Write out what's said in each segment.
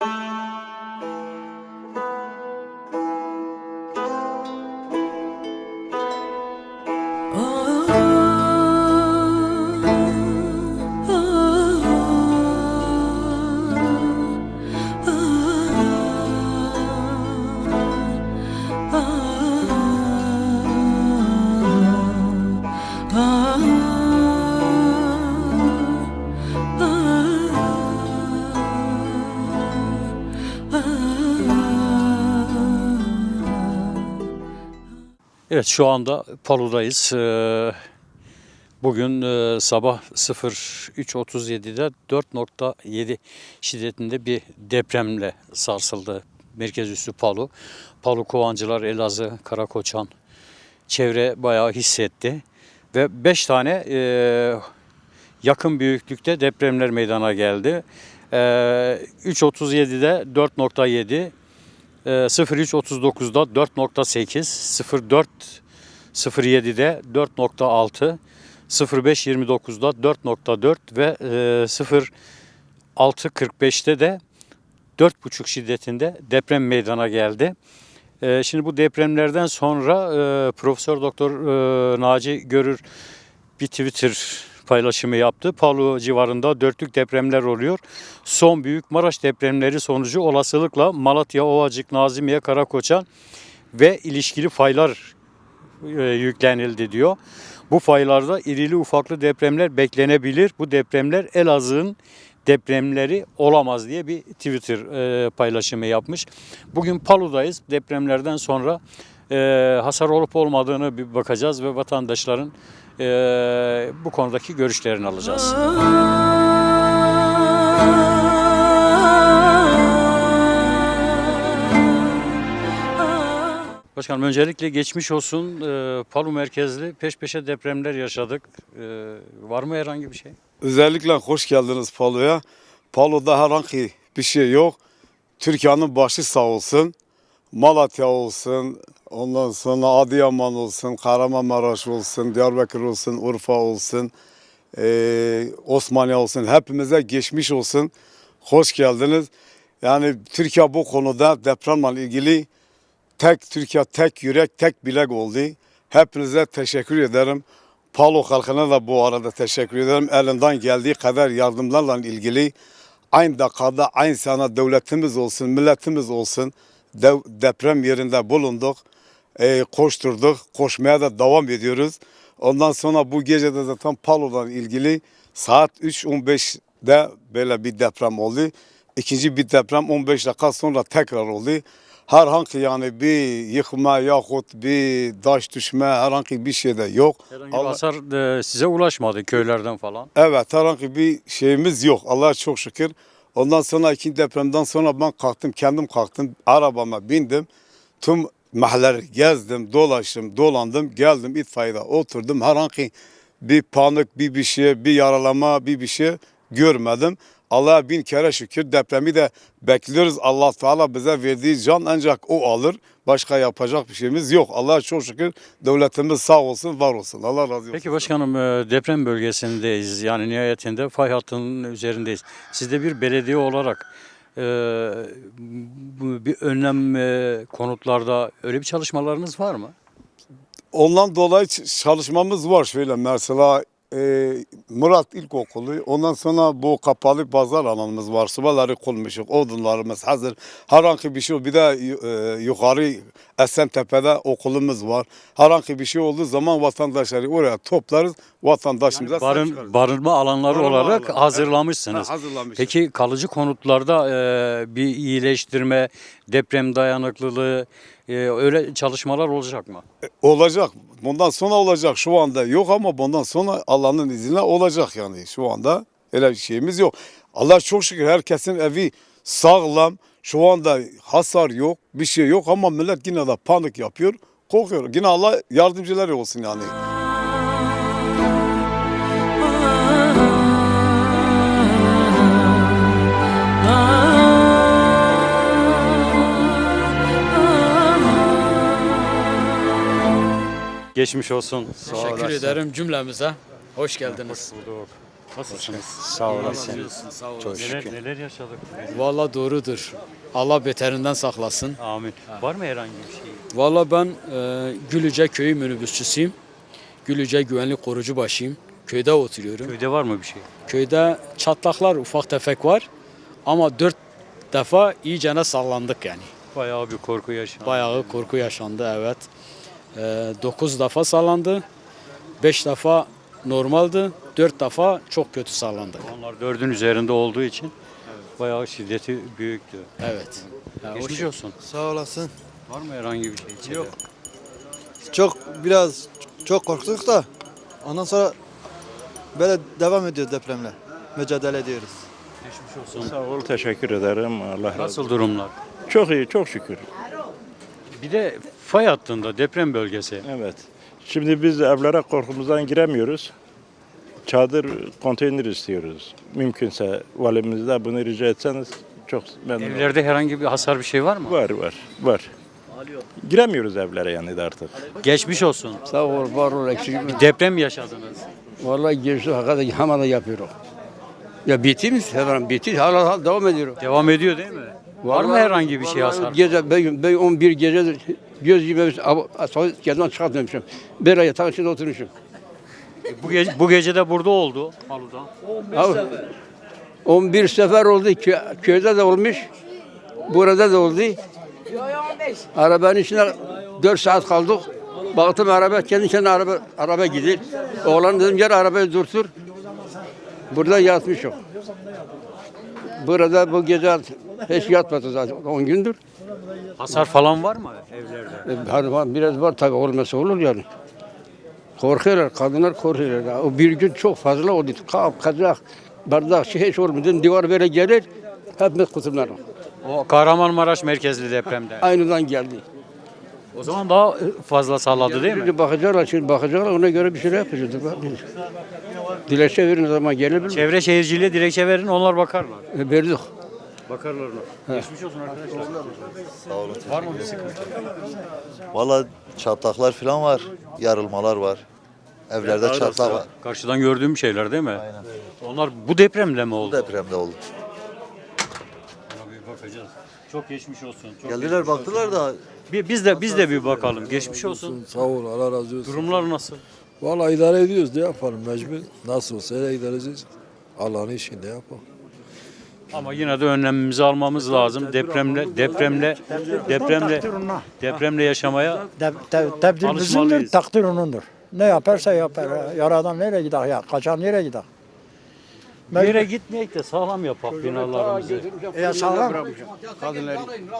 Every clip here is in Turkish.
Bye. Evet şu anda Palu'dayız. Ee, Bugün e, sabah 03.37'de 4.7 şiddetinde bir depremle sarsıldı merkez üssü Palu. Palu Kovancılar, Elazığ, Karakoçan çevre bayağı hissetti. Ve 5 tane e, yakın büyüklükte depremler meydana geldi. E, 3.37'de 4.7, e, 03.39'da 4.8, 04 07'de 4.6, 05.29'da 4.4 ve e, 06.45'te de 4.5 şiddetinde deprem meydana geldi. E, Şimdi bu depremlerden sonra e, Profesör Doktor e, Naci Görür bir Twitter paylaşımı yaptı. Palu civarında dörtlük depremler oluyor. Son büyük Maraş depremleri sonucu olasılıkla Malatya, Ovacık, Nazimiye, Karakoçan ve ilişkili faylar e, yüklenildi diyor. Bu faylarda irili ufaklı depremler beklenebilir. Bu depremler Elazığ'ın depremleri olamaz diye bir Twitter e, paylaşımı yapmış. Bugün Palu'dayız. Depremlerden sonra e, hasar olup olmadığını bir bakacağız ve vatandaşların e, bu konudaki görüşlerini alacağız. Başkanım öncelikle geçmiş olsun. E, Palu merkezli peş peşe depremler yaşadık. E, var mı herhangi bir şey? Özellikle hoş geldiniz Palu'ya. Palu'da herhangi bir şey yok. Türkiye'nin başı sağ olsun. Malatya olsun, ondan sonra Adıyaman olsun, Kahramanmaraş olsun, Diyarbakır olsun, Urfa olsun, eee Osmaniye olsun. Hepimize geçmiş olsun. Hoş geldiniz. Yani Türkiye bu konuda depremle ilgili tek Türkiye, tek yürek, tek bilek oldu. Hepinize teşekkür ederim. Palo halkına da bu arada teşekkür ederim. Elinden geldiği kadar yardımlarla ilgili aynı dakikada aynı sana devletimiz olsun, milletimiz olsun de- deprem yerinde bulunduk. Ee, koşturduk. Koşmaya da devam ediyoruz. Ondan sonra bu gece de zaten Palo'dan ilgili saat 3.15'de böyle bir deprem oldu. İkinci bir deprem 15 dakika sonra tekrar oldu. Herhangi yani bir yıkma yahut bir taş düşme herhangi bir şey de yok. Herhangi bir Allah- hasar e, size ulaşmadı köylerden falan. Evet herhangi bir şeyimiz yok. Allah'a çok şükür. Ondan sonra ikinci depremden sonra ben kalktım kendim kalktım. Arabama bindim. Tüm mahalleleri gezdim, dolaştım, dolandım. Geldim itfaiyede oturdum. Herhangi bir panik, bir bir şey, bir yaralama, bir bir şey görmedim. Allah'a bin kere şükür depremi de bekliyoruz. Allah Teala bize verdiği can ancak o alır. Başka yapacak bir şeyimiz yok. Allah'a çok şükür devletimiz sağ olsun, var olsun. Allah razı olsun. Peki başkanım e, deprem bölgesindeyiz. Yani nihayetinde fay hattının üzerindeyiz. Siz de bir belediye olarak e, bir önlem e, konutlarda öyle bir çalışmalarınız var mı? Ondan dolayı çalışmamız var şöyle mesela e, Murat İlkokulu ondan sonra bu kapalı pazar alanımız var. Sıvaları kurmuşuk, odunlarımız hazır. Herhangi bir şey bir de e, yukarı Esentepe'de okulumuz var. Herhangi bir şey olduğu zaman vatandaşları oraya toplarız. Vatandaşımıza Yani barın, barınma alanları Barınma olarak alanları, hazırlamışsınız. Ha, hazırlamışız. Peki kalıcı konutlarda e, bir iyileştirme, deprem dayanıklılığı e, öyle çalışmalar olacak mı? Olacak. Bundan sonra olacak. Şu anda yok ama bundan sonra Allah'ın izniyle olacak yani. Şu anda öyle bir şeyimiz yok. Allah çok şükür herkesin evi sağlam. Şu anda hasar yok, bir şey yok ama millet yine de panik yapıyor, korkuyor. Yine Allah yardımcıları olsun yani. Geçmiş olsun. Sağ Teşekkür olasın. ederim cümlemize. Hoş geldiniz. Bulduk. Nasılsınız? Sağ olasın. Çok Neler, şükür. neler yaşadık? Valla doğrudur. Allah beterinden saklasın. Amin. Var mı herhangi bir şey? Valla ben e, Gülüce köyü minibüsçüsüyüm. Gülüce güvenlik korucu başıyım. Köyde oturuyorum. Köyde var mı bir şey? Köyde çatlaklar ufak tefek var. Ama dört defa iyicene sallandık yani. Bayağı bir korku yaşandı. Bayağı korku yaşandı evet. E, dokuz defa sallandı. Beş defa normaldi. Dört defa çok kötü sallandık. Onlar dördün üzerinde olduğu için bayağı şiddeti büyüktü. Evet. Ya o Geçmiş şey- olsun. Sağ olasın. Var mı herhangi bir şey içeride? Yok. Çok biraz çok korktuk da ondan sonra böyle devam ediyor depremle. Mücadele ediyoruz. Geçmiş olsun. Sağ ol, teşekkür ederim. Allah razı olsun. Nasıl durumlar? Çok iyi, çok şükür. Bir de fay hattında deprem bölgesi. Evet. Şimdi biz evlere korkumuzdan giremiyoruz. Çadır, konteyner istiyoruz. Mümkünse valimizde bunu rica etseniz çok memnun olurum. Evlerde herhangi bir hasar bir şey var mı? Var, var, var. Giremiyoruz evlere yani de artık. Geçmiş olsun. Sağ ol, var ol, eksik Bir deprem mi yaşadınız? Vallahi geçti hakikaten hemen yapıyoruz. Ya bitti mi? Hemen bitti. Hala, hala devam ediyor. Devam ediyor değil mi? Var mı Vallahi- herhangi bir şey vallahi hasar? Gece, ben 11 gece göz gibi kendimden çıkartmamışım. Bir ay yatağın içinde oturmuşum. Bu, gece, bu gece de burada oldu. Halu'da. Abi, 11 sefer oldu. Kö- köyde de olmuş. Burada da oldu. Arabanın içinde 4 saat kaldık. Baktım araba kendi kendine araba araba gidiyor. Oğlan dedim gel arabayı durdur. Burada yatmış yok. Burada bu gece hiç yatmadı zaten 10 gündür. Hasar falan var mı evlerde? E, hani var- biraz var tabii olmasa olur yani. Korkuyorlar, kadınlar korkuyorlar. O bir gün çok fazla oldu. Kap, kazak, bardak şey hiç olmadı. Divar böyle gelir, hepimiz kutumlar. O Kahramanmaraş merkezli depremde. Aynıdan geldi. O zaman daha fazla salladı değil mi? Bakacaklar, şimdi bakacaklar ona göre bir şeyler yapacağız. Dilekçe verin o zaman gelebilir mi? Çevre şehirciliğe dilekçe verin onlar bakarlar. E, verdik. Bakarlar ona. Geçmiş olsun arkadaşlar. Var mı bir sıkıntı? Valla çatlaklar falan var. Yarılmalar var. Evlerde çatlak var. Karşıdan gördüğüm şeyler değil mi? Onlar bu depremle mi Bu oldu? depremde oldu. Ona bir bakacağız. Çok geçmiş olsun. Çok Geldiler baktılar da Bir, biz de biz de bir bakalım. Geçmiş olsun. Sağ ol Allah razı olsun. Durumlar nasıl? Vallahi idare ediyoruz ne yapalım mecbur. Nasıl olsa öyle idare edeceğiz. Allah'ın işini ne yapalım. Ama yine de önlemimizi almamız lazım. Depremle depremle depremle depremle yaşamaya Te, te, tebdil Alışmalıyız. bizimdir, takdir onundur. Ne yaparsa yapar. Yaradan nereye gider ya? Kaçan nereye gider? Bir yere gitmeyek de sağlam yapak binalarımızı. Ya sağlam.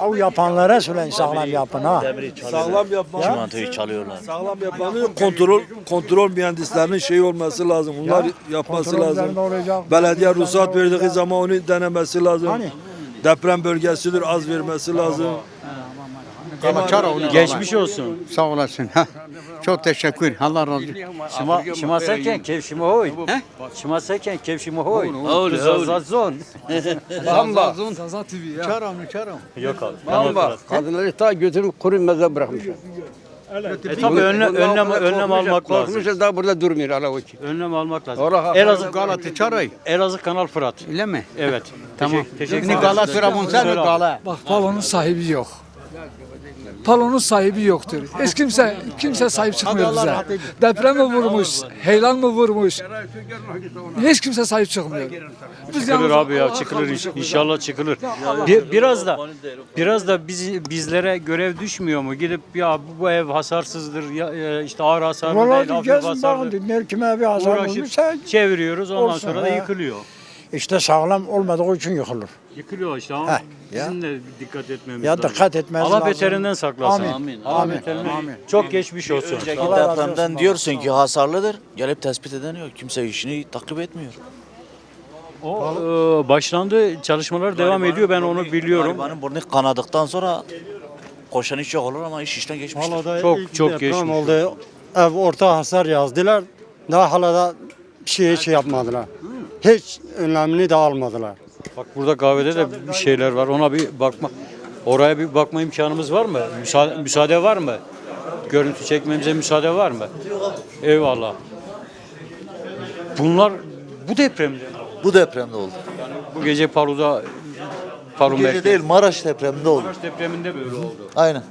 Av yapanlara söyleyin sağlam yapın ha. Sağlam yapmanın, sağlam yapmanın kontrol kontrol mühendislerinin şey olması lazım. Bunlar yapması Kontrol lazım. Belediye ruhsat verdiği zaman onu denemesi lazım. Hani? Deprem bölgesidir az vermesi lazım. Geçmiş olsun. Sağ olasın. Çok teşekkür. Allah razı olsun. Şima şima seken kevşimi hoy. Şima seken kevşimi hoy. Zazazon. Bamba. Yok abi. Bamba. Kadınları ta götürüp kuru meze bırakmışlar. E tabii önlem önlem önlem almak lazım. Korkmuşlar daha burada durmuyor Allah o ki. Önlem almak lazım. Allah Elazığ Galata Çaray. Elazığ Kanal Fırat. Öyle mi? Evet. Tamam. Teşekkür, ederim. Gala Söyle abi. Gala. Bak balonun sahibi yok. Balonun sahibi yoktur. Hiç kimse kimse sahip çıkmıyor bize. Deprem mi vurmuş, heyelan mı vurmuş? Hiç kimse sahip çıkmıyor. Biz Çıkılır abi ya çıkılır inş- inşallah çıkılır. Bir, biraz da biraz da biz bizlere görev düşmüyor mu? Gidip ya bu, bu ev hasarsızdır ya e, işte ağır hasarlı değil Vallahi hafif gezin bakın hasarlı. dinler kime bir hasar Uğraşıp olmuşsa çeviriyoruz ondan olsun, sonra da ha. yıkılıyor. İşte sağlam olmadığı için yıkılır. Yıkılıyor işte ama Heh, bizim de dikkat etmemiz Ya lazım. dikkat etmeniz Allah lazım. beterinden saklasın. Amin. Allah Amin. beterinden. Amin. Çok geçmiş olsun. önceki Allah razı olsun. depremden diyorsun ki hasarlıdır. Gelip tespit eden yok. Kimse işini takip etmiyor. O e, başlandı çalışmalar devam ediyor ben onu biliyorum. Garibanın burnu kanadıktan sonra koşan iş yok olur ama iş işten geçmiştir. Çok çok geçmiş. oldu. Ev orta hasar yazdılar. Daha hala da bir şey hiç yapmadılar. Hiç önlemini de almadılar. Bak burada kahvede de bir şeyler var. Ona bir bakma. Oraya bir bakma imkanımız var mı? Müsaade, müsaade var mı? Görüntü çekmemize müsaade var mı? Eyvallah. Bunlar Bu depremde. Bu depremde oldu. Bu gece Palu'da Palu Bu gece merkez. değil Maraş depreminde oldu. Maraş depreminde böyle oldu. Aynen.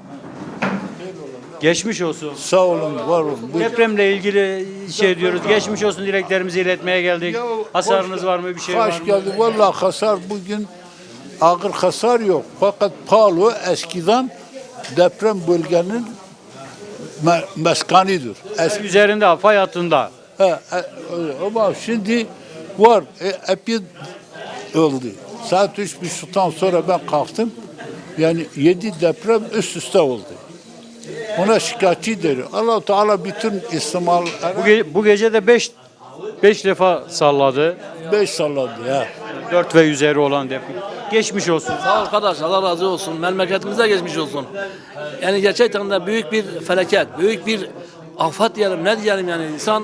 Geçmiş olsun. Sağ olun, var olun. Depremle ilgili şey diyoruz. Geçmiş olsun dileklerimizi iletmeye geldik. Hasarınız var mı? Bir şey var Hoş mı? geldi. Vallahi hasar bugün ağır hasar yok. Fakat Palu eskiden deprem bölgenin me- meskanidir. Eski, Üzerinde fay hattında. he, e, öyle. ama şimdi var. E, epey oldu. Saat üç buçuktan sonra ben kalktım. Yani yedi deprem üst üste oldu. Ona şikayetçi derim. allah Teala bütün İsmail Bu, ge- bu gece de 5 5 defa salladı. beş salladı ya. 4 ve üzeri olan deprem. Geçmiş olsun. Sağ ol arkadaş Allah razı olsun. Memleketimize geçmiş olsun. Yani gerçekten de büyük bir felaket, büyük bir afet diyelim ne diyelim yani insan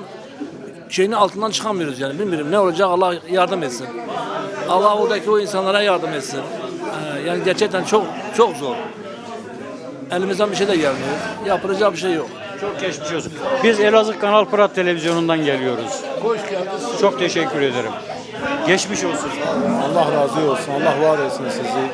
şeyinin altından çıkamıyoruz yani bilmiyorum ne olacak Allah yardım etsin. Allah oradaki o insanlara yardım etsin. Ee, yani gerçekten çok çok zor. Elimizden bir şey de gelmiyor. Yapılacağı bir şey yok. Çok geçmiş olsun. Biz Elazığ Kanal Pırat televizyonundan geliyoruz. Hoş geldiniz. Çok teşekkür ederim. Geçmiş olsun. Allah razı olsun. Allah var etsin sizi.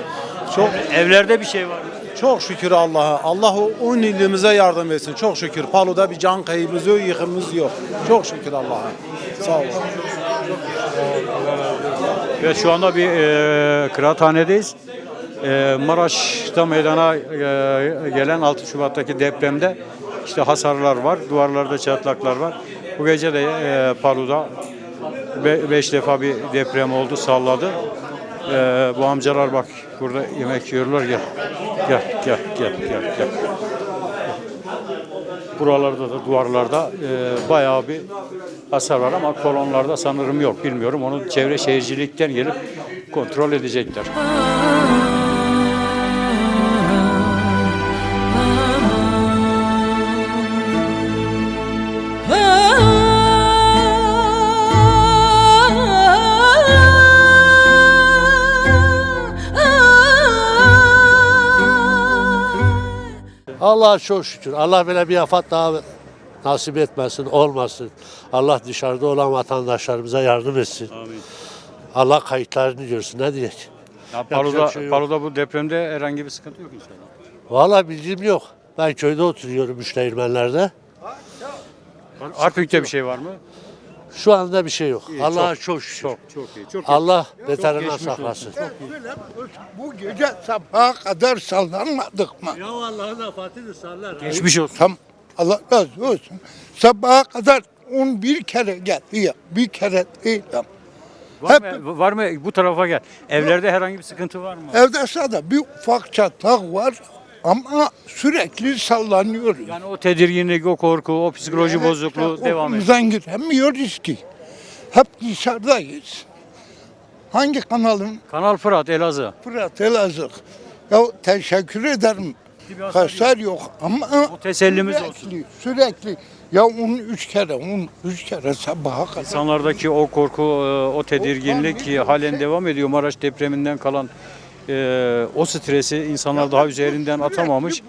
Çok Evlerde bir şey var mı? çok şükür Allah'a. Allah o 10 ilimize yardım etsin. Çok şükür. Palu'da bir can kaybımız yok, yıkımımız yok. Çok şükür Allah'a. Sağ olun. Evet şu anda bir e, kıraathanedeyiz. E, Maraş'ta meydana e, gelen 6 Şubat'taki depremde işte hasarlar var, duvarlarda çatlaklar var. Bu gece de e, Palu'da 5 defa bir deprem oldu, salladı. E, bu amcalar bak burada yemek yiyorlar gel. Gel, gel, gel, gel, gel. Buralarda da duvarlarda e, bayağı bir hasar var ama kolonlarda sanırım yok bilmiyorum. Onu çevre şehircilikten gelip kontrol edecekler. Allah'a çok şükür. Allah böyle bir afet daha nasip etmesin, olmasın. Allah dışarıda olan vatandaşlarımıza yardım etsin. Amin. Allah kayıtlarını görsün. Ne diyecek? Ya Palu'da, şey yok. Palu'da bu depremde herhangi bir sıkıntı yok inşallah. Vallahi bildiğim yok. Ben köyde oturuyorum Müştehirmenler'de. Arpük'te bir şey var mı? Şu anda bir şey yok. Allah'a çok- çok, şükür. Çok çok iyi. Çok Allah geçmiş olsun. saklasın. Bu gece sabaha kadar sallanmadık mı? Ya Allah'ın afetidir sallar. geçmiş olsun. Tam Allah razı olsun. Sabaha kadar 11 kere geldi ya. Bir kere değil. ya. Var mı, var mı bu tarafa gel. Evlerde herhangi bir sıkıntı var mı? Evde sağda bir ufak çatlak var ama sürekli sallanıyoruz. Yani o tedirginlik, o korku, o psikoloji bozukluğu devam ediyor. Okulumuzdan giremiyoruz ki. Hep dışarıdayız. Hangi kanalın? Kanal Fırat, Elazığ. Fırat Elazığ. Ya teşekkür ederim. Hasar yok ama O tesellimiz olsun. sürekli, sürekli. Ya onu üç kere, onu üç kere sabaha kadar. İnsanlardaki o korku, e, o tedirginlik e, halen devam ediyor. Maraş depreminden kalan e, o stresi insanlar daha üzerinden atamamış.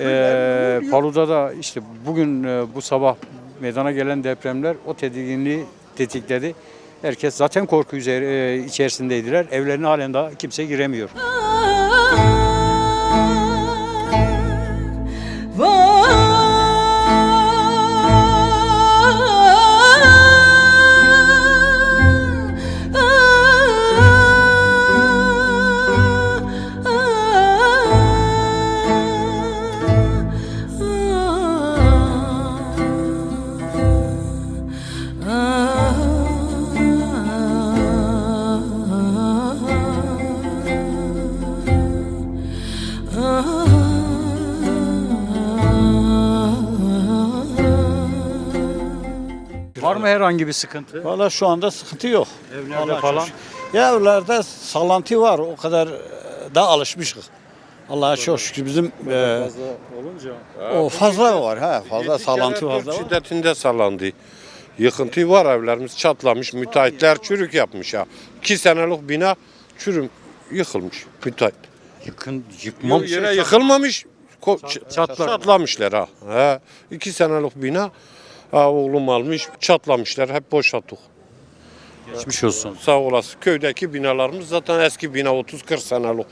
E, Palu'da da işte bugün e, bu sabah meydana gelen depremler o tedirginliği tetikledi. Herkes zaten korku üzeri, e, içerisindeydiler. Evlerine halen daha kimse giremiyor. Herhangi bir sıkıntı? Valla şu anda sıkıntı yok. Evlerde falan. Ya evlerde sallantı var. O kadar e, da alışmışız. Allah'a çok şükür bizim e, olunca o fazla var ha fazla sallantı var. şiddetinde sallandı. Yıkıntı var evlerimiz çatlamış. Müteahhitler çürük yapmış ya. İki senelik bina çürüm yıkılmış müteahhit. yıkın yıkmamış. Yere yıkılmamış. ko-. Çatlamışlar ha. He. İki senelik bina ha, oğlum almış çatlamışlar hep boşalttık. Geçmiş olsun. Sağ olasın. Köydeki binalarımız zaten eski bina 30-40 senelik.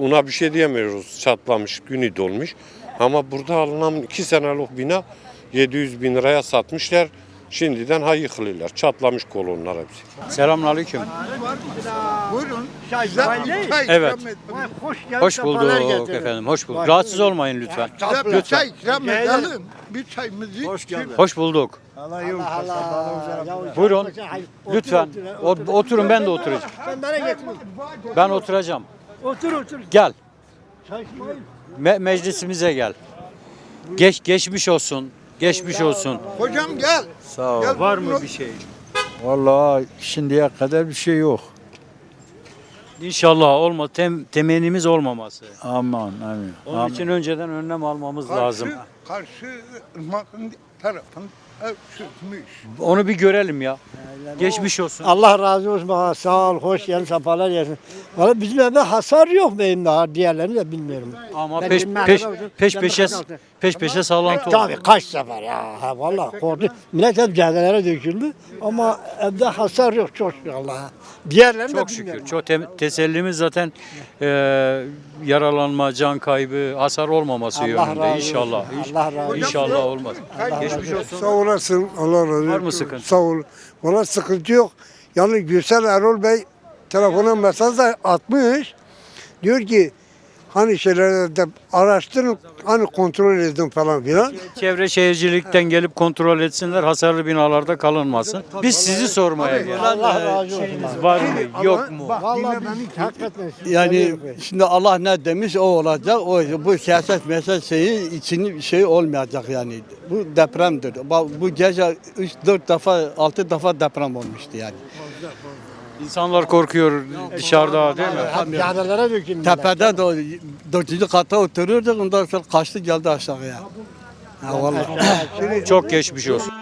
Ona bir şey diyemiyoruz. Çatlamış, günü dolmuş. Ama burada alınan 2 senelik bina 700 bin liraya satmışlar. Şimdiden ha yıkılıyorlar. Çatlamış kolonlar hepsi. Selamünaleyküm. Buyurun. Evet. Hoş Hoş bulduk efendim. Hoş bulduk. Rahatsız olmayın lütfen. Lütfen. ikram edelim. Bir çayımızı. Hoş geldin. Hoş bulduk. Buyurun. Lütfen. Oturun ben de oturacağım. Ben oturacağım. Otur otur. Gel. Me- meclisimize gel. Geç geçmiş olsun. Geçmiş olsun. Hocam gel. Sağ ol. Gel. Var mı bir şey? Vallahi şimdiye kadar bir şey yok. İnşallah olma tem, temennimiz olmaması. Aman amin. Onun için önceden önlem almamız lazım. Karşı ırmakın tarafın sürtmüş. Onu bir görelim ya. Geçmiş olsun. Allah razı olsun. bana. Sağ ol, hoş geldin, sefalar gelsin. Valla bizim evde hasar yok benim daha. Diğerlerini de bilmiyorum. Ama Ben peş peş peş peşe. Peş peşe sallantı Tabii oldu. kaç sefer ya. Ha, valla korktu. Millet hep caddelere döküldü. Ama evde hasar yok çok şükür Allah'a. Diğerlerini Çok de şükür. bilmiyorum. Çok tem- tesellimiz zaten e, yaralanma, can kaybı, hasar olmaması Allah yönünde razı inşallah. olsun. Allah razı olsun. İnşallah olmaz. Geçmiş olsun. Sağ olasın. Allah razı olsun. Var mı sıkıntı? Sağ ol. Valla sıkıntı yok. Yani Gürsel Erol Bey telefona mesaj da atmış. Diyor ki hani şeylerde araştırın hani kontrol edin falan filan. Çevre şehircilikten gelip kontrol etsinler, hasarlı binalarda kalınmasın. Biz sizi sormaya geldik. Allah razı olsun. Var mı, yok mu? Vallahi beni hakikaten. Yani şimdi Allah ne demiş o olacak. O bu siyaset mesele şeyi için şey olmayacak yani. Bu depremdir. Bu bu gece 3 4 defa 6 defa deprem olmuştu yani. İnsanlar korkuyor dışarıda değil mi? Hep caddelere. Tepede de dördüncü kata otururduk ondan sonra kaçtı geldi aşağıya. Ha vallahi. Çok geçmiş olsun.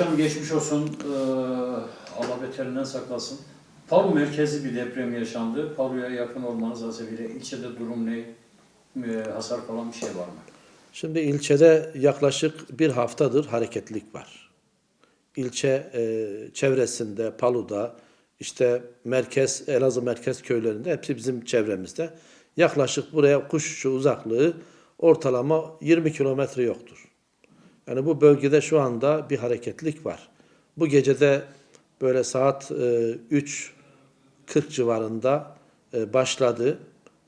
Başkanım geçmiş olsun. Ee, Allah beterinden saklasın. Palu merkezi bir deprem yaşandı. Palu'ya yakın olmanız hasebiyle ilçede durum ne? Ee, hasar falan bir şey var mı? Şimdi ilçede yaklaşık bir haftadır hareketlilik var. İlçe e, çevresinde, Palu'da, işte merkez, Elazığ merkez köylerinde hepsi bizim çevremizde. Yaklaşık buraya kuş uçuşu uzaklığı ortalama 20 kilometre yoktur. Yani bu bölgede şu anda bir hareketlilik var. Bu gecede böyle saat e, 3.40 civarında e, başladı.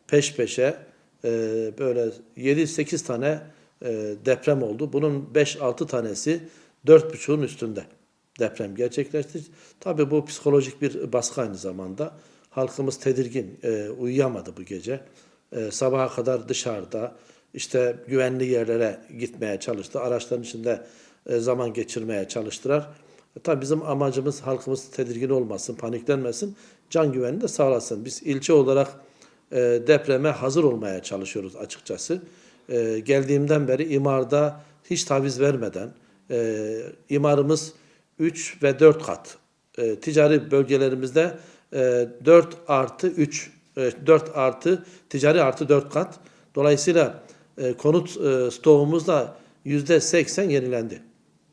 Peş peşe e, böyle 7-8 tane e, deprem oldu. Bunun 5-6 tanesi 4.5'un üstünde deprem gerçekleşti. Tabii bu psikolojik bir baskı aynı zamanda. Halkımız tedirgin, e, uyuyamadı bu gece. E, sabaha kadar dışarıda, işte güvenli yerlere gitmeye çalıştı. Araçların içinde e, zaman geçirmeye çalıştılar. E, tabii bizim amacımız halkımız tedirgin olmasın, paniklenmesin, can güvenliğini de sağlasın. Biz ilçe olarak e, depreme hazır olmaya çalışıyoruz açıkçası. Geldiğimden beri imarda hiç taviz vermeden imarımız 3 ve 4 kat. Ticari bölgelerimizde e, 4 artı 3, e, 4 artı ticari artı 4 kat. Dolayısıyla e, konut e, stoğumuz da %80 yenilendi.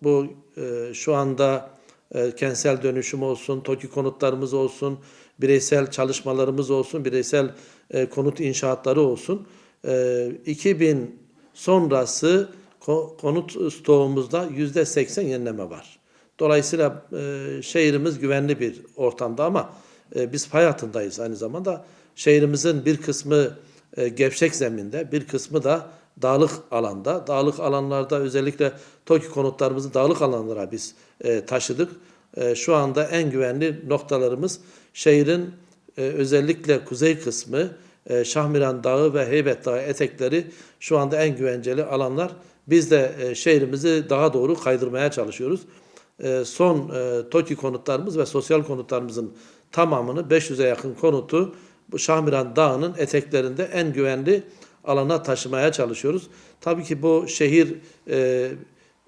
Bu e, şu anda e, kentsel dönüşüm olsun, TOKİ konutlarımız olsun, bireysel çalışmalarımız olsun, bireysel e, konut inşaatları olsun. E, 2000 sonrası ko- konut stoğumuzda %80 yenileme var. Dolayısıyla e, şehrimiz güvenli bir ortamda ama e, biz pay aynı zamanda. Şehrimizin bir kısmı e, gevşek zeminde, bir kısmı da dağlık alanda. Dağlık alanlarda özellikle TOKİ konutlarımızı dağlık alanlara biz e, taşıdık. E, şu anda en güvenli noktalarımız şehrin e, özellikle kuzey kısmı e, Şahmiran Dağı ve Heybet Dağı etekleri şu anda en güvenceli alanlar. Biz de e, şehrimizi daha doğru kaydırmaya çalışıyoruz. E, son e, TOKİ konutlarımız ve sosyal konutlarımızın tamamını 500'e yakın konutu bu Şahmiran Dağı'nın eteklerinde en güvenli alana taşımaya çalışıyoruz. Tabii ki bu şehir e,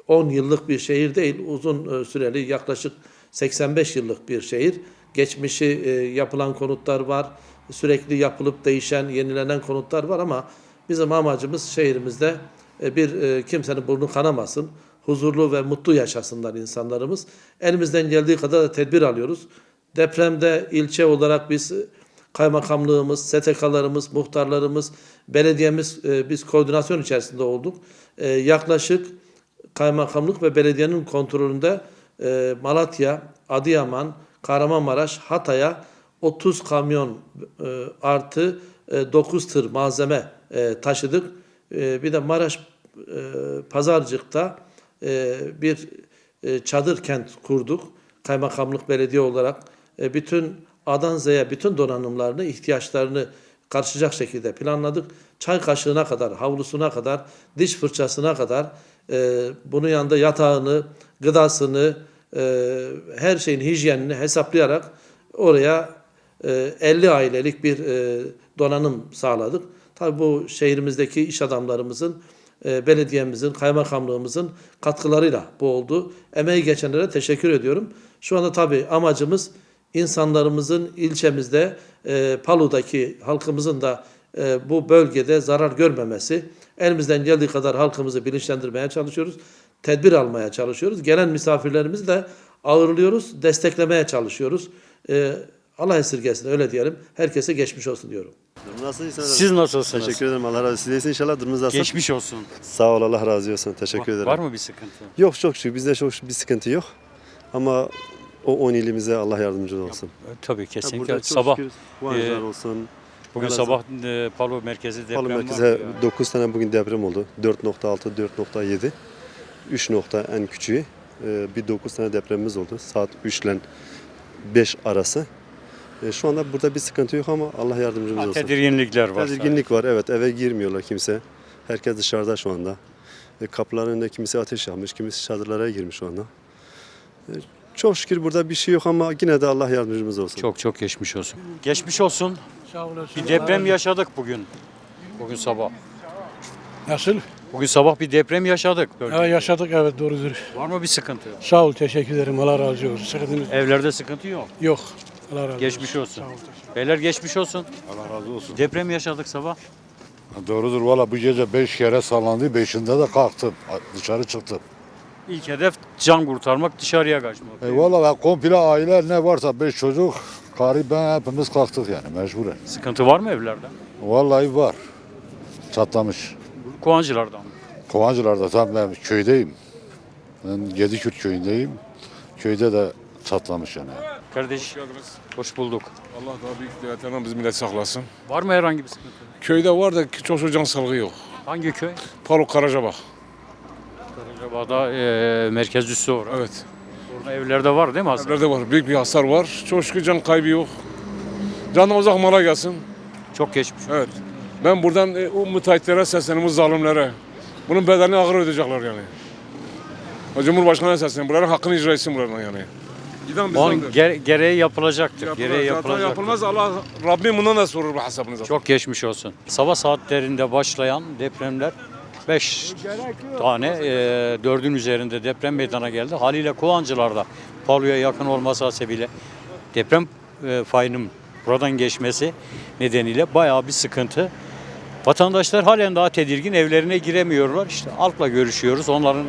10 yıllık bir şehir değil, uzun e, süreli yaklaşık 85 yıllık bir şehir. Geçmişi e, yapılan konutlar var, sürekli yapılıp değişen, yenilenen konutlar var ama bizim amacımız şehrimizde e, bir e, kimsenin burnu kanamasın, huzurlu ve mutlu yaşasınlar insanlarımız. Elimizden geldiği kadar da tedbir alıyoruz. Depremde ilçe olarak biz kaymakamlığımız, STK'larımız, muhtarlarımız, belediyemiz e, biz koordinasyon içerisinde olduk. E, yaklaşık kaymakamlık ve belediyenin kontrolünde e, Malatya, Adıyaman, Kahramanmaraş, Hatay'a 30 kamyon e, artı e, 9 tır malzeme e, taşıdık. E, bir de Maraş e, Pazarcık'ta e, bir e, çadır kent kurduk. Kaymakamlık belediye olarak e, bütün A'dan Z'ye bütün donanımlarını, ihtiyaçlarını karşılayacak şekilde planladık. Çay kaşığına kadar, havlusuna kadar, diş fırçasına kadar e, bunun yanında yatağını, gıdasını, e, her şeyin hijyenini hesaplayarak oraya e, 50 ailelik bir e, donanım sağladık. Tabii bu şehrimizdeki iş adamlarımızın, e, belediyemizin, kaymakamlığımızın katkılarıyla bu oldu. Emeği geçenlere teşekkür ediyorum. Şu anda tabii amacımız insanlarımızın ilçemizde, e, Palu'daki halkımızın da e, bu bölgede zarar görmemesi. Elimizden geldiği kadar halkımızı bilinçlendirmeye çalışıyoruz. Tedbir almaya çalışıyoruz. Gelen misafirlerimizi de ağırlıyoruz, desteklemeye çalışıyoruz. E, Allah esirgesin öyle diyelim. Herkese geçmiş olsun diyorum. Nasılsınız? Siz nasılsınız? Teşekkür ederim. Allah razı olsun. Siz de iyisiniz inşallah. Durumunuz nasıl? Geçmiş olsun. Sağ ol. Allah razı olsun. Teşekkür ederim. Var mı bir sıkıntı? Yok çok şükür. Bizde çok bir sıkıntı yok. Ama o 10 ilimize Allah yardımcı olsun. E, Tabii kesinlikle. burada çok sabah şükür e, olsun. bugün Elazığ- sabah e, Palu merkezi deprem Palu var. merkeze ya. 9 tane bugün deprem oldu. 4.6, 4.7. 3 nokta en küçüğü. Ee, Bir 9 tane depremimiz oldu. Saat 3 ile 5 arası. Ee, Şu anda burada bir sıkıntı yok ama Allah yardımcımız Ha, olsun. tedirginlikler var. Tedirginlik var evet eve girmiyorlar kimse. Herkes dışarıda şu anda. E, kapıların önünde kimisi ateş yapmış, kimisi çadırlara girmiş şu anda. E, çok şükür burada bir şey yok ama yine de Allah yardımcımız olsun. Çok çok geçmiş olsun. Geçmiş olsun. Sağ olasın. Bir deprem yaşadık bugün. Bugün sabah. Nasıl? Bugün sabah bir deprem yaşadık. Evet yaşadık evet doğrudur. Var mı bir sıkıntı? Sağ ol teşekkür ederim Allah razı olsun. Sıkıntınız Evlerde sıkıntı yok. yok. Allah razı olsun. Geçmiş olsun. Sağ ol, teşekkür Beyler geçmiş olsun. Allah razı olsun. Deprem yaşadık sabah. Doğrudur valla bu gece 5 kere sallandı. 5'inde de kalktım. Dışarı çıktım. İlk hedef can kurtarmak, dışarıya kaçmak. E valla komple aile ne varsa 5 çocuk, karı ben hepimiz kalktık yani mecburen. Sıkıntı var mı evlerde? Vallahi var. Çatlamış. Kovancılardan. Kovancılar'da tam ben köydeyim. Ben Gedikürt köyündeyim. Köyde de çatlamış yani. Kardeş, hoş bulduk. Allah daha büyük devletlerden bizi millet saklasın. Var mı herhangi bir sıkıntı? Köyde var da çok can sağlığı yok. Hangi köy? Palu Karacabak. Karacabağ'da e, merkez üssü var. Evet. Orada evlerde var değil mi hasar? Evlerde var. Büyük bir hasar var. Çok şükür can kaybı yok. Canına uzak mala gelsin. Çok geçmiş. Evet. Ben buradan e, o müteahhitlere sesleniyorum, zalimlere. Bunun bedelini ağır ödeyecekler yani. O Cumhurbaşkanı'na sesleniyorum. Bunların hakkını icra etsin buradan yani. Giden Onun bizdendir. gere- gereği yapılacaktır. Yapılır. Gereği Zaten yapılacaktır. yapılmaz. Allah Rabbim bundan da sorur bu hesabını zaten. Çok geçmiş olsun. Sabah saatlerinde başlayan depremler 5 tane e, 4'ün üzerinde deprem meydana geldi. Haliyle Kovancılar'da Palu'ya yakın olması hasebiyle deprem e, fayının buradan geçmesi nedeniyle bayağı bir sıkıntı. Vatandaşlar halen daha tedirgin evlerine giremiyorlar. İşte halkla görüşüyoruz. Onların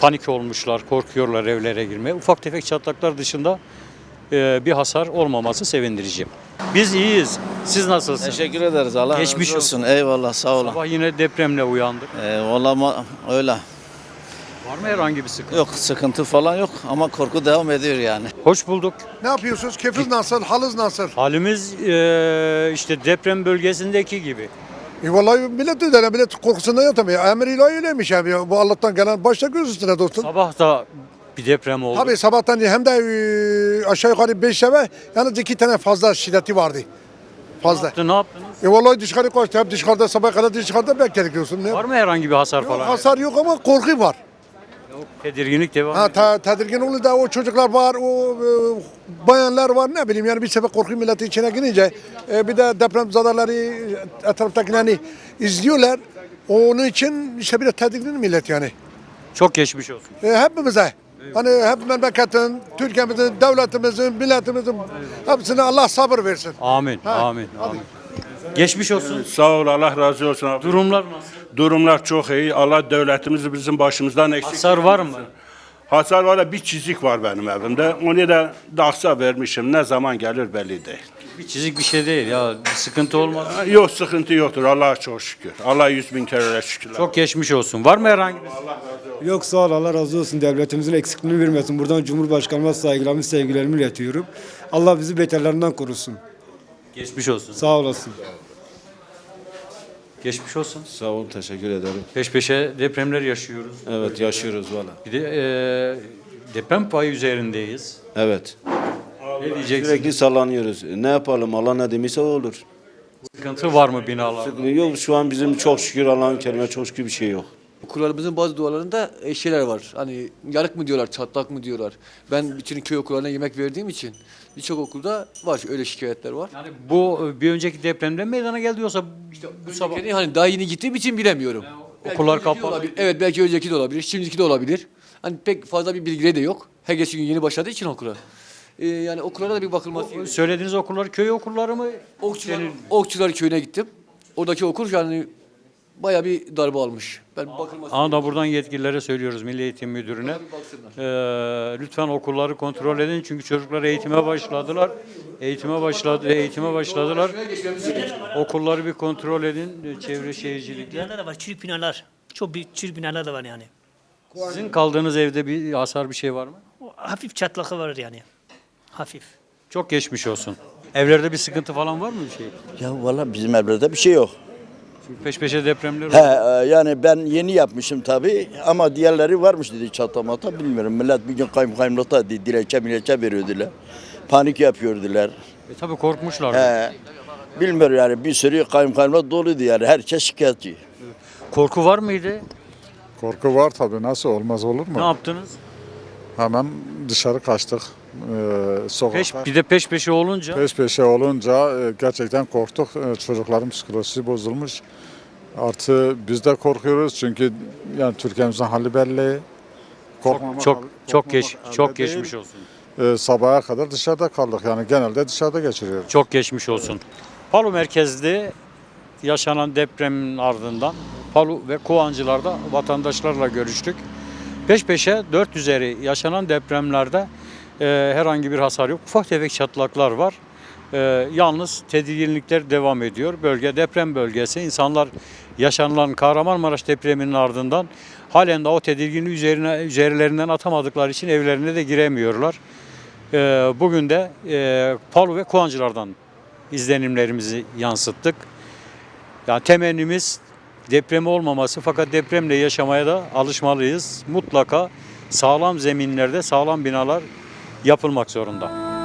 panik olmuşlar, korkuyorlar evlere girmeye. Ufak tefek çatlaklar dışında bir hasar olmaması sevindirici. Biz iyiyiz. Siz nasılsınız? Teşekkür ederiz. Allah Geçmiş razı olsun. Eyvallah sağ olun. Sabah yine depremle uyandık. Ee, valla öyle. Var mı herhangi bir sıkıntı? Yok sıkıntı falan yok ama korku devam ediyor yani. Hoş bulduk. Ne yapıyorsunuz? Keyfiniz nasıl? Halınız nasıl? Halimiz e, işte deprem bölgesindeki gibi. E vallahi millet de millet korkusundan yatamıyor. Emir ilahi öyleymiş yani. Bu Allah'tan gelen başta göz üstüne dostum. Sabah da bir deprem oldu. Tabii sabahtan hem de e, aşağı yukarı 5 sefer yalnız iki tane fazla şiddeti vardı. Fazla. Ne yaptınız? E vallahi dışarı kaçtı. Hep dışarıda sabah kadar dışarıda bekliyorsun. Ne? Var mı herhangi bir hasar Yok, falan? hasar yok ama korku var. Tedirginlik devam Ha, te, tedirgin oldu da o çocuklar var, o e, bayanlar var ne bileyim yani bir sefer korku milleti içine girince e, bir de deprem zadarları etraftakilerini izliyorlar. Onun için işte bir de tedirgin millet yani. Çok geçmiş olsun. E, hepimize. Hani hep memleketin, Türkiye'mizin, devletimizin, milletimizin hepsine Allah sabır versin. Amin, Ha, amin, amin. Geçmiş olsun. Sağ ol Allah razı olsun abi. Durumlar nasıl? Durumlar çok iyi. Allah devletimizi bizim başımızdan eksik. Hasar var mı? Hasar var da bir çizik var benim evimde. Onu da daksa vermişim. Ne zaman gelir belli değil. Bir çizik bir şey değil ya. Bir sıkıntı olmaz. Yok sıkıntı yoktur. Allah'a çok şükür. Allah yüz bin kere şükürler. Çok geçmiş olsun. Var mı herhangi bir Yok sağ ol Allah razı olsun devletimizin eksikliğini vermesin. Buradan Cumhurbaşkanıma saygılarımı sevgilerimi iletiyorum. Allah bizi beterlerinden korusun. Geçmiş olsun. Sağ olasın. Geçmiş olsun. Sağ olun teşekkür ederim. Peş peşe depremler yaşıyoruz. Evet yaşıyoruz valla. Bir de e, deprem payı üzerindeyiz. Evet. Ne diyeceksin? Sürekli sallanıyoruz. Ne yapalım Allah ne demişse o olur. Sıkıntı var mı binalarda? Sıkıntı yok şu an bizim çok şükür Allah'ın kelime çok şükür bir şey yok. Okullarımızın bazı duvarlarında e, şeyler var. Hani yarık mı diyorlar, çatlak mı diyorlar. Ben bütün köy okullarına yemek verdiğim için birçok okulda var öyle şikayetler var. Yani bu e, bir önceki depremde meydana geldi yoksa bu sabah Önceki hani daha yeni gittiğim için bilemiyorum. Belki okullar kapalı. olabilir. Evet belki önceki de olabilir, şimdiki de olabilir. Hani pek fazla bir bilgileri de yok. Her geçen gün yeni başladığı için okula. Ee, yani okullara da bir bakılması gerekiyor. söylediğiniz okullar köy okulları mı? Okçular, Okçular köyüne gittim. Oradaki okul yani bayağı bir darbe almış. Ben bakılması Ama da buradan yetkililere söylüyoruz Milli Eğitim Müdürüne. Ee, lütfen okulları kontrol edin çünkü çocuklar eğitime başladılar. Eğitime başladı, eğitime başladılar. Okulları bir kontrol edin. Çevre şehircilikler. Binalar da var, çürük binalar. Çok büyük çürük binalar da var yani. Sizin kaldığınız evde bir hasar bir şey var mı? O hafif çatlakı var yani. Hafif. Çok geçmiş olsun. Evlerde bir sıkıntı falan var mı bir şey? Ya valla bizim evlerde bir şey yok. Çünkü peş peşe depremler He, oldu. e, yani ben yeni yapmışım tabii ama diğerleri varmış dedi çatlamata bilmiyorum. Millet bir gün kaymakayımlıkta dedi, dilekçe milekçe veriyordular. Panik yapıyordular. E tabi korkmuşlar. He, bilmiyorum yani bir sürü kaymakayımlık doluydu yani herkes şikayetçi. Korku var mıydı? Korku var tabii nasıl olmaz olur mu? Ne yaptınız? Hemen dışarı kaçtık. Sokakta. Peş, bir de peş peşe olunca Peş peşe olunca e, gerçekten korktuk. E, Çocukların psikolojisi bozulmuş. Artı biz de korkuyoruz çünkü yani Türkiye'mizin hali belli. Korkmamak çok hal- çok korkmamak geç halde çok değil. geçmiş olsun. E, sabaha kadar dışarıda kaldık yani genelde dışarıda geçiriyoruz. Çok geçmiş olsun. Palu merkezli yaşanan depremin ardından Palu ve Kovancılar'da vatandaşlarla görüştük. Peş peşe 4 üzeri yaşanan depremlerde e, herhangi bir hasar yok. Ufak tefek çatlaklar var. E, yalnız tedirginlikler devam ediyor. Bölge deprem bölgesi. İnsanlar yaşanılan Kahramanmaraş depreminin ardından halen de o tedirginliği üzerine üzerlerinden atamadıkları için evlerine de giremiyorlar. E, bugün de e, Palu ve Kovancılar'dan izlenimlerimizi yansıttık. Yani temennimiz deprem olmaması fakat depremle yaşamaya da alışmalıyız. Mutlaka sağlam zeminlerde sağlam binalar yapılmak zorunda.